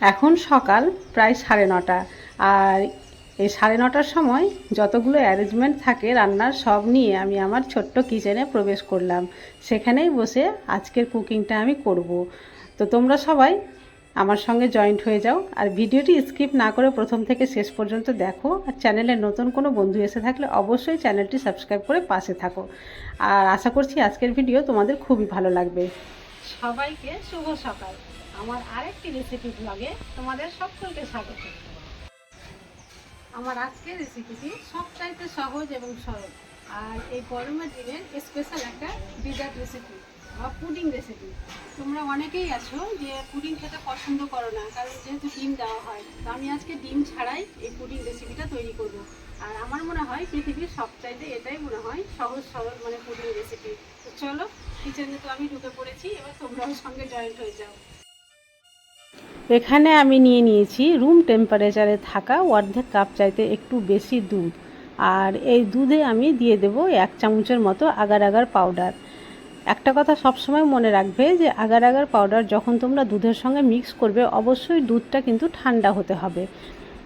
এখন সকাল প্রায় সাড়ে নটা। আর এই সাড়ে নটার সময় যতগুলো অ্যারেঞ্জমেন্ট থাকে রান্নার, সব নিয়ে আমি আমার ছোট্ট কিচেনে প্রবেশ করলাম। সেখানেই বসে আজকের কুকিংটা আমি করব। তো তোমরা সবাই আমার সঙ্গে জয়েন্ট হয়ে যাও আর ভিডিওটি স্কিপ না করে প্রথম থেকে শেষ পর্যন্ত দেখো। আর চ্যানেলে নতুন কোনো বন্ধু এসে থাকলে অবশ্যই চ্যানেলটি সাবস্ক্রাইব করে পাশে থাকো। আর আশা করছি আজকের ভিডিও তোমাদের খুবই ভালো লাগবে। সবাইকে শুভ সকাল। আমার আরেকটি রেসিপি ব্লগে তোমাদের সকলকে স্বাগত। আমার আজকের রেসিপিটি সবচাইতে সহজ এবং সরল। আর এই গরমের দিনের স্পেশাল একটা ডিজার্ট রেসিপি বা পুডিং রেসিপি তোমরা অনেকেই আছো যে পুডিং খেতে পছন্দ করো না, কারণ যেহেতু ডিম দেওয়া হয়, তো আমি আজকে ডিম ছাড়াই এই পুডিং রেসিপিটা তৈরি করব। আর আমার মনে হয় পৃথিবীর সবচাইতে এটাই মনে হয় সহজ, সরল মানে পুডিং রেসিপি তো চলো কিচেনে তো আমি ঢুকে পড়েছি, এবার তোমরাও সঙ্গে জয়েন্ট হয়ে যাও। এখানে আমি নিয়ে নিয়েছি রুম টেম্পারেচারে থাকা অর্ধেক কাপ চাইতে একটু বেশি দুধ। আর এই দুধে আমি দিয়ে দেব এক চামচের মতো আগার আগার পাউডার একটা কথা সবসময় মনে রাখবে যে আগার আগার পাউডার যখন তোমরা দুধের সঙ্গে মিক্স করবে, অবশ্যই দুধটা কিন্তু ঠান্ডা হতে হবে।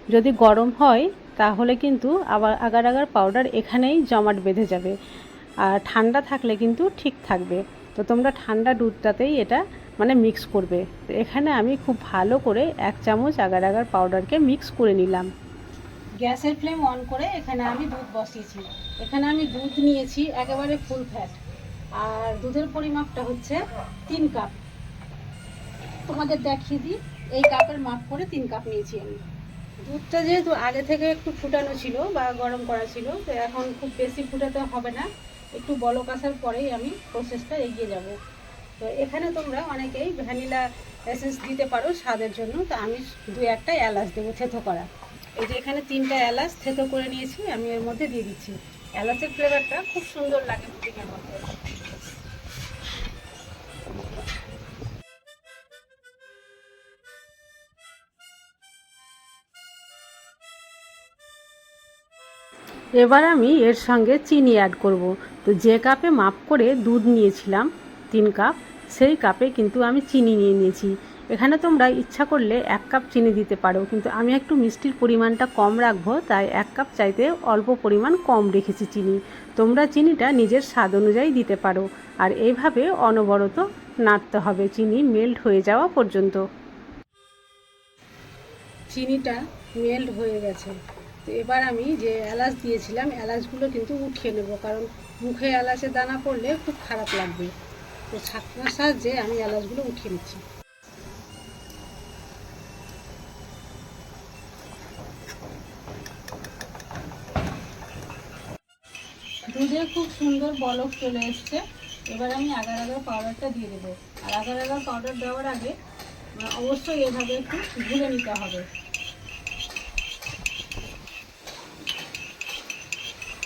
যদি গরম হয়, তাহলে কিন্তু আবার আগার আগার পাউডার এখানেই জমাট বেঁধে যাবে। আর ঠান্ডা থাকলে কিন্তু ঠিক থাকবে। তো তোমরা ঠান্ডা দুধটাতেই এটা মানে মিক্স করবে। এখানে আমি খুব ভালো করে এক চামচ আগার আগার পাউডারকে মিক্স করে নিলাম। গ্যাসের ফ্লেম অন করে এখানে আমি দুধ বসিয়েছি। এখানে আমি দুধ নিয়েছি একেবারে ফুল ফ্যাট আর দুধের পরিমাপটা হচ্ছে তিন কাপ তোমাদের দেখিয়ে দিই, এই কাপের মাপ করে তিন কাপ নিয়েছি আমি। দুধটা যেহেতু আগে থেকে একটু ফুটানো ছিল বা গরম করা ছিল, তো এখন খুব বেশি ফুটাতে হবে না। একটু বলক আসার পরেই আমি প্রসেসটা এগিয়ে যাব। তো এখানে তোমরা অনেকেই ভ্যানিলা এসেন্স দিতে পারো স্বাদের জন্য। তো আমি দু একটা এলাচ দেবো থেতো করা। এই যে এখানে তিনটা এলাচ থেতো করে নিয়েছি, আমি এর মধ্যে দিয়ে দিচ্ছি। এলাচের ফ্লেভারটা খুব সুন্দর লাগে পুডিংয়ের মধ্যে। এবার আমি এর সঙ্গে চিনি অ্যাড করব। তো যে কাপে মাপ করে দুধ নিয়েছিলাম, তিন কাপ সেই কাপে কিন্তু আমি চিনি নিয়ে নিয়েছি। এখানে তোমরা ইচ্ছা করলে এক কাপ চিনি দিতে পারো, কিন্তু আমি একটু মিষ্টির পরিমাণটা কম রাখব, তাই এক কাপ চাইতে অল্প পরিমাণ কম রেখেছি চিনি। তোমরা চিনিটা নিজের স্বাদ অনুযায়ী দিতে পারো, আর এইভাবে অনবরত নাড়তে হবে, চিনি মেল্ট হয়ে যাওয়া পর্যন্ত। চিনিটা মেল্ট হয়ে গেছে। তো এবার আমি যে এলাচ দিয়েছিলাম, এলাচগুলো কিন্তু উঠিয়ে নেব, কারণ মুখে এলাচের দানা পড়লে খুব খারাপ লাগবে। তো ছাকনার সাহায্যে আমি এলাচগুলো উঠিয়ে নিচ্ছি। দুধে খুব সুন্দর বলক চলে এসছে। এবার আমি আগার আগার পাউডারটা দিয়ে দেবো। আর আগার আগার পাউডার দেওয়ার আগে অবশ্যই এভাবে একটু গুলে নিতে হবে।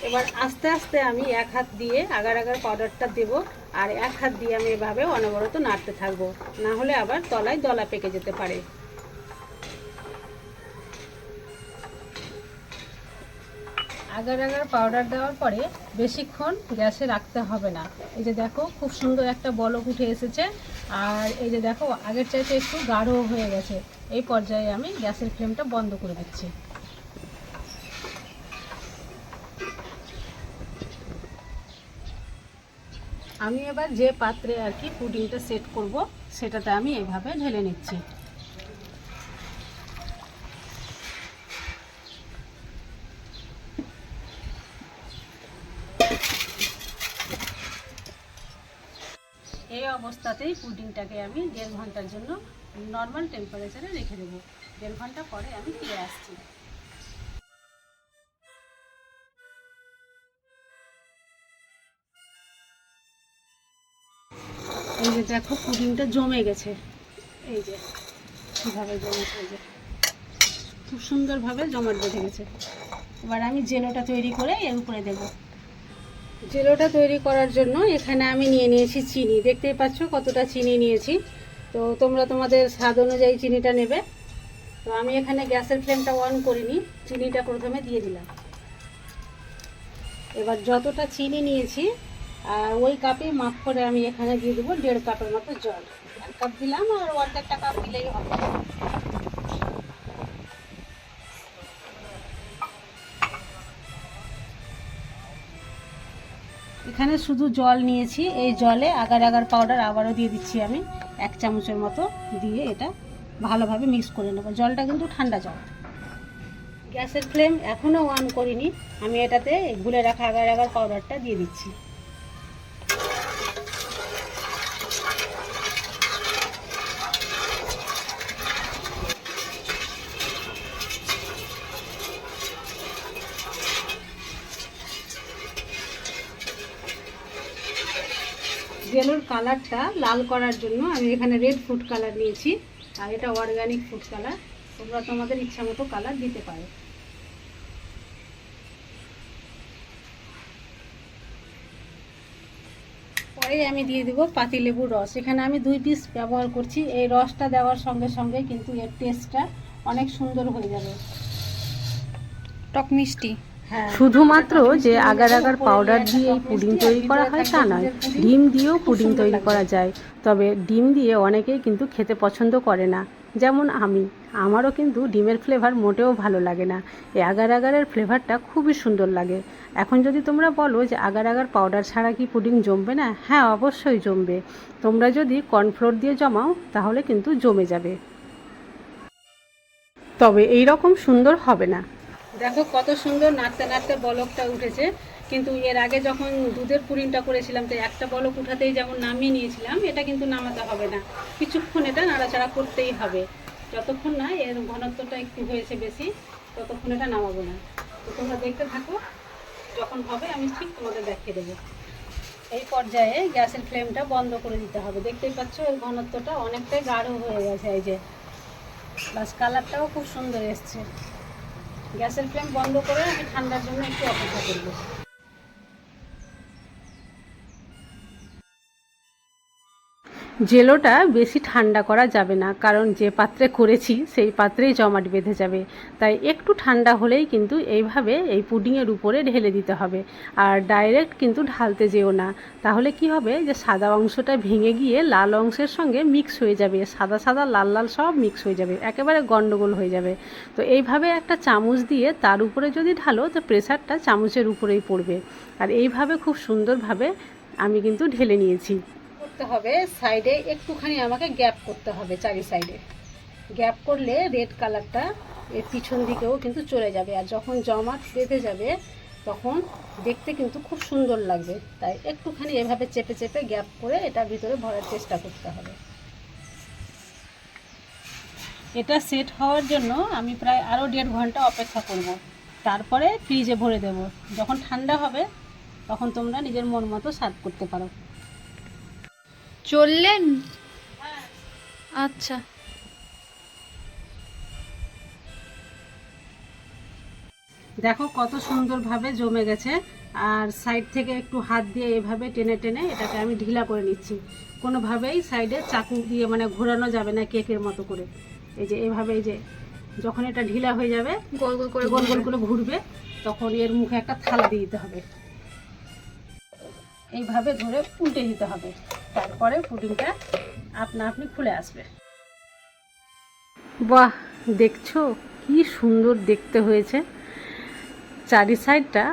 এবার আস্তে আস্তে আমি এক হাত দিয়ে আগার আগার পাউডারটা দেব আর এক হাত দিয়ে আমি এভাবে অনবরত নাড়তে থাকব। না হলে আবার তলায় দলা পেকে যেতে পারে। আগার আগার পাউডার দেওয়ার পরে বেশিক্ষণ গ্যাসে রাখতে হবে না। এই যে দেখো, খুব সুন্দর একটা বলক উঠে এসেছে। আর এই যে দেখো, আগের চাইতে একটু গাঢ় হয়ে গেছে। এই পর্যায়ে আমি গ্যাসের ফ্লেমটা বন্ধ করে দিচ্ছি। আমি এবার যে পাত্রে আর কি পুডিংটা সেট করব, সেটাতে আমি এভাবে ঢেলে নিচ্ছি। এই অবস্থাতেই পুডিংটাকে আমি দেড় ঘণ্টার জন্য নর্মাল টেম্পারেচারে রেখে দেবো। দেড় ঘণ্টা পরে আমি ফিরে আসছি। এই যে দেখো পুডিংটা জমে গেছে। এই যে, কীভাবে জমেছে যে। খুব সুন্দরভাবে জমাট বেঁধে গেছে। এবার আমি জেলোটা তৈরি করে এর উপরে দেব। জেলোটা তৈরি করার জন্য এখানে আমি নিয়ে নিয়েছি চিনি। দেখতেই পাচ্ছ কতটা চিনি নিয়েছি। তো তোমরা তোমাদের স্বাদ অনুযায়ী চিনিটা নেবে। তো আমি এখানে গ্যাসের ফ্লেমটা অন করিনি। চিনিটা প্রথমে দিয়ে দিলাম। এবার যতটা চিনি নিয়েছি আর ওই কাপে মাপ করে আমি এখানে দিয়ে দেবো দেড় কাপের মতো জল। এক কাপ দিলাম আর অর্ধেকটা কাপ দিলেই হবে। এখানে শুধু জল নিয়েছি, এই জলে আগার আগার পাউডার আবারও দিয়ে দিচ্ছি আমি এক চামচের মতো দিয়ে এটা ভালোভাবে মিক্স করে নেব। জলটা কিন্তু ঠান্ডা জল। গ্যাসের ফ্লেম এখনও অন করিনি, আমি এটাতে গুলে রাখা আগার আগার পাউডারটা দিয়ে দিচ্ছি। জেলোর কালারটা লাল করার জন্য আমি এখানে রেড ফুড কালার নিয়েছি। আর এটা অর্গানিক ফুড কালার তোমরা তোমাদের ইচ্ছা মতো কালার দিতে পারো। পরে আমি দিয়ে দেবো পাতিলেবুর রস। এখানে আমি দুই পিস ব্যবহার করছি। এই রসটা দেওয়ার সঙ্গে সঙ্গে কিন্তু এর টেস্টটা অনেক সুন্দর হয়ে যাবে। টক মিষ্টি। শুধুমাত্র যে আগার আগার পাউডার দিয়ে এই পুডিং তৈরি করা হয় তা নয়, ডিম দিয়েও পুডিং তৈরি করা যায়। তবে ডিম দিয়ে অনেকেই কিন্তু খেতে পছন্দ করে না। যেমন আমি, আমারও কিন্তু ডিমের ফ্লেভার মোটেও ভালো লাগে না। এই আগার আগারের ফ্লেভারটা খুবই সুন্দর লাগে। এখন যদি তোমরা বলো যে আগার আগার পাউডার ছাড়া কি পুডিং জমবে না? হ্যাঁ অবশ্যই জমবে। তোমরা যদি কর্নফ্লোর দিয়ে জমাও, তাহলে কিন্তু জমে যাবে। তবে এই রকম সুন্দর হবে না। দেখো কত সুন্দর নাড়তে নাড়তে বলকটা উঠেছে। কিন্তু এর আগে যখন দুধের পুরিংটা করেছিলাম, তো একটা বলক উঠাতেই যেমন নামিয়ে নিয়েছিলাম, এটা কিন্তু নামাতে হবে না। কিছুক্ষণ এটা নাড়াচাড়া করতেই হবে। যতক্ষণ না এর ঘনত্বটা একটু হয়েছে বেশি, ততক্ষণ এটা নামাবো না। তো তোমরা দেখতে থাকো, যখন হবে আমি ঠিক তোমাদের দেখিয়ে দেবো। এই পর্যায়ে গ্যাসের ফ্লেমটা বন্ধ করে দিতে হবে। দেখতেই পাচ্ছ এর ঘনত্বটা অনেকটাই গাঢ় হয়ে গেছে, এই যে। প্লাস কালারটাও খুব সুন্দর এসছে। গ্যাসের ফ্লেম বন্ধ করে আমি ঠান্ডার জন্য একটু অপেক্ষা করব। জেলোটা বেশি ঠান্ডা করা যাবে না, কারণ যে পাত্রে করেছি সেই পাত্রেই জমাট বেঁধে যাবে। তাই একটু ঠান্ডা হলেই কিন্তু এইভাবে এই পুডিংয়ের উপরে ঢেলে দিতে হবে। আর ডাইরেক্ট কিন্তু ঢালতে যেও না। তাহলে কি হবে যে সাদা অংশটা ভেঙে গিয়ে লাল অংশের সঙ্গে মিক্স হয়ে যাবে। সাদা সাদা, লাল লাল সব মিক্স হয়ে যাবে। একেবারে গন্ডগোল হয়ে যাবে। তো এইভাবে একটা চামচ দিয়ে তার উপরে যদি ঢালো, তো প্রেসারটা চামচের উপরেই পড়বে। আর এইভাবে খুব সুন্দরভাবে আমি কিন্তু ঢেলে নিয়েছি। করতে হবে সাইডে একটুখানি আমাকে গ্যাপ করতে হবে চারি সাইডে গ্যাপ করলে রেড কালারটা এর পিছন দিকেও কিন্তু চলে যাবে আর যখন জমাট বেঁধে যাবে, তখন দেখতে কিন্তু খুব সুন্দর লাগবে। তাই একটুখানি এভাবে চেপে চেপে গ্যাপ করে এটা ভিতরে ভরার চেষ্টা করতে হবে। এটা সেট হওয়ার জন্য আমি প্রায় আরও দেড় ঘণ্টা অপেক্ষা করব। তারপরে ফ্রিজে ভরে দেব। যখন ঠান্ডা হবে, তখন তোমরা নিজের মন মতো সার্ভ করতে পারো। চললেন? আচ্ছা। দেখো কত সুন্দরভাবে জমে গেছে আর সাইড থেকে একটু হাত দিয়ে এভাবে টেনে টেনে এটাকে আমি ঢিলা করে নিচ্ছি। কোনোভাবেই সাইডে চাকু দিয়ে মানে ঘোরানো যাবে না কেকের মতো করে। এই যে এভাবে এই যে যখন এটা ঢিলা হয়ে যাবে গোল গোল করে গোল গোল করে ঘুরবে তখন এর মুখে একটা থালা দিয়ে দিতে হবে। এইভাবে ধরে উল্টে দিতে হবে। তারপরে পুডিংটা আপনা আপনি খুলে আসবে। বাহ, দেখছ? কি সুন্দর দেখতে হয়েছে। চারি সাইডটা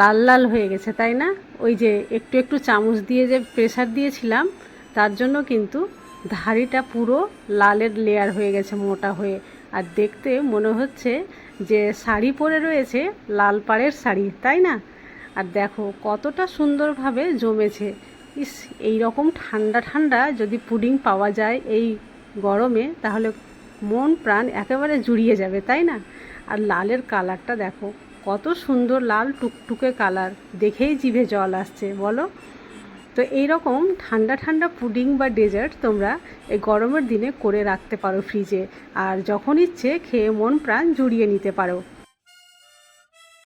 লাল লাল হয়ে গেছে, তাই না? ওই যে একটু একটু চামচ দিয়ে যে প্রেসার দিয়েছিলাম, তার জন্য কিন্তু ধারিটা পুরো লালের লেয়ার হয়ে গেছে, মোটা হয়ে। আর দেখতে মনে হচ্ছে যে শাড়ি পরে রয়েছে, লাল পাড়ের শাড়ি, তাই না? আর দেখো কতটা সুন্দরভাবে জমেছে। ইস এই রকম ঠান্ডা ঠান্ডা যদি পুডিং পাওয়া যায় এই গরমে, তাহলে মন প্রাণ একেবারে জুড়িয়ে যাবে, তাই না? আর লালের কালারটা দেখো, কত সুন্দর লাল টুকটুকে কালার। দেখেই জিভে জল আসছে, বলো? তো এই রকম ঠান্ডা ঠান্ডা পুডিং বা ডেজার্ট তোমরা এই গরমের দিনে করে রাখতে পারো ফ্রিজে। আর যখন ইচ্ছে, খেয়ে মন প্রাণ জুড়িয়ে নিতে পারো।